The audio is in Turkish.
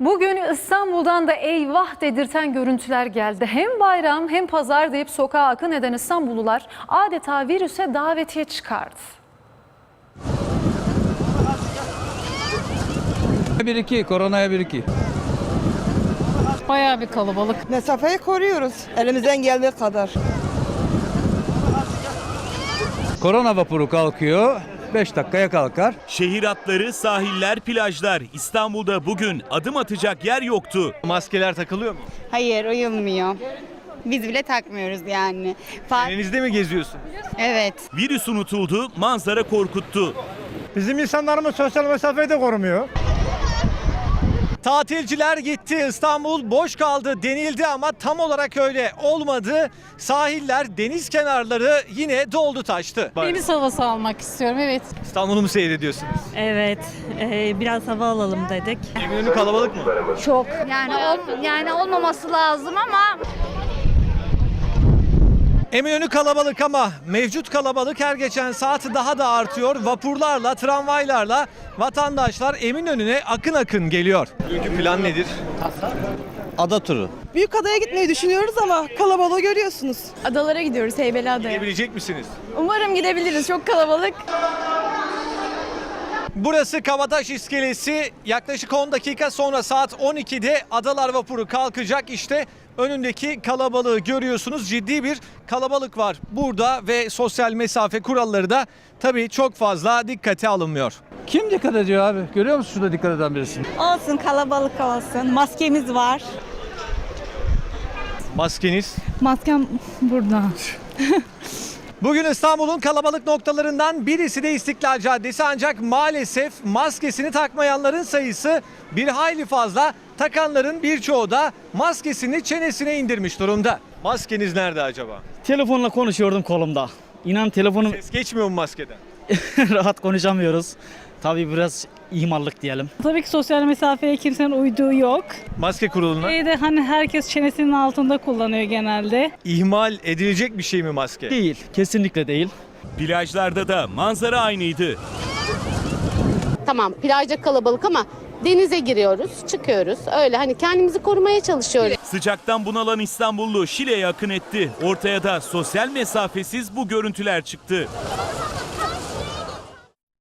Bugün İstanbul'dan da eyvah dedirten görüntüler geldi. Hem bayram hem pazar deyip sokağa akın eden İstanbullular adeta virüse davetiye çıkardı. 1-2, koronaya 1-2. Bayağı bir kalabalık. Mesafeyi koruyoruz elimizden geldiği kadar. Korona vapuru kalkıyor, 5 dakikaya kalkar. Şehir hatları, sahiller, plajlar. İstanbul'da bugün adım atacak yer yoktu. Maskeler takılıyor mu? Hayır uyulmuyor. Biz bile takmıyoruz yani. Fa- Elinizde mi geziyorsun? evet. Virüs unutuldu, manzara korkuttu. Bizim insanlarımız sosyal mesafeyi de korumuyor. Tatilciler gitti, İstanbul boş kaldı denildi ama tam olarak öyle olmadı. Sahiller, deniz kenarları yine doldu taştı. Deniz havası almak istiyorum evet. İstanbul'u mu seyrediyorsunuz? Evet, e, biraz hava alalım dedik. Eminönü kalabalık mı? Yani ol- yani olmaması lazım ama Eminönü kalabalık ama mevcut kalabalık her geçen saat daha da artıyor. Vapurlarla, tramvaylarla vatandaşlar Eminönü'ne akın akın geliyor. Bugünkü plan nedir? Ada turu. Büyükada'ya gitmeyi düşünüyoruz ama kalabalığı görüyorsunuz. Adalara gidiyoruz Heybeliada'ya. Gidebilecek misiniz? Umarım gidebiliriz. Çok kalabalık. Burası Kabataş İskelesi. Yaklaşık 10 dakika sonra saat 12'de Adalar Vapuru kalkacak. İşte önündeki kalabalığı görüyorsunuz. Ciddi bir kalabalık var burada ve sosyal mesafe kuralları da tabii çok fazla dikkate alınmıyor. Kim dikkat ediyor abi? Görüyor musun şurada dikkat eden birisini? Olsun kalabalık olsun. Maskemiz var. Maskeniz. Maskem burada. Bugün İstanbul'un kalabalık noktalarından birisi de İstiklal Caddesi ancak maalesef maskesini takmayanların sayısı bir hayli fazla. Takanların birçoğu da maskesini çenesine indirmiş durumda. Maskeniz nerede acaba? Telefonla konuşuyordum kolumda. İnan telefonum Ses geçmiyor mu maskeden? rahat konuşamıyoruz. Tabii biraz ihmallık diyelim. Tabii ki sosyal mesafeye kimsenin uyduğu yok. Maske kuruluna Bir de hani herkes çenesinin altında kullanıyor genelde. ihmal edilecek bir şey mi maske? Değil, kesinlikle değil. Plajlarda da manzara aynıydı. Tamam plajda kalabalık ama denize giriyoruz, çıkıyoruz. Öyle hani kendimizi korumaya çalışıyoruz. Sıcaktan bunalan İstanbullu Şile'ye akın etti. Ortaya da sosyal mesafesiz bu görüntüler çıktı.